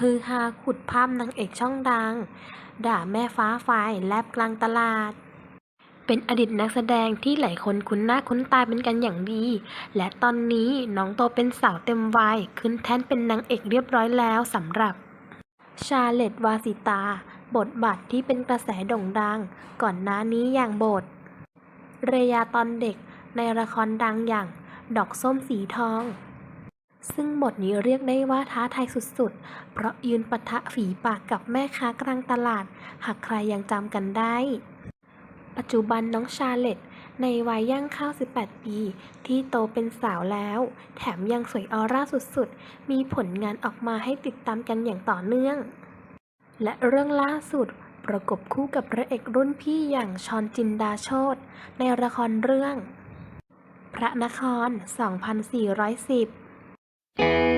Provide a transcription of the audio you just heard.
ฮือฮาขุดภาพนางเอกช่องดัง ด่าแม่ฟ้าไฟแลบกลางตลาด เป็นอดีตนักแสดงที่หลายคนคุ้นหน้าคุ้นตาเป็นกันอย่างดี และตอนนี้น้องโตเป็นสาวเต็มวัย ขึ้นแท่นเป็นนางเอกเรียบร้อยแล้วสำหรับ ชาเลตวาสิตา บทบาทที่เป็นกระแสโด่งดัง ก่อนหน้านี้อย่างบท เรยาตอนเด็กในละครดังอย่างดอกส้มสีทอง ซึ่งบทนี้เรียกได้ว่าท้าทายสุดๆ เพราะยืนปะทะฝีปากกับแม่ค้ากลางตลาด หากใครยังจำกันได้ ปัจจุบันน้องชาเลตในวัยย่างเข้า 18 ปี ที่โตเป็นสาวแล้ว แถมยังสวยออร่าสุดๆ มีผลงานออกมาให้ติดตามกันอย่างต่อเนื่อง และเรื่องล่าสุดประกบคู่กับพระเอกรุ่นพี่อย่างชอนจินดาโชตในละครเรื่อง พระนคร 2410 Thank you.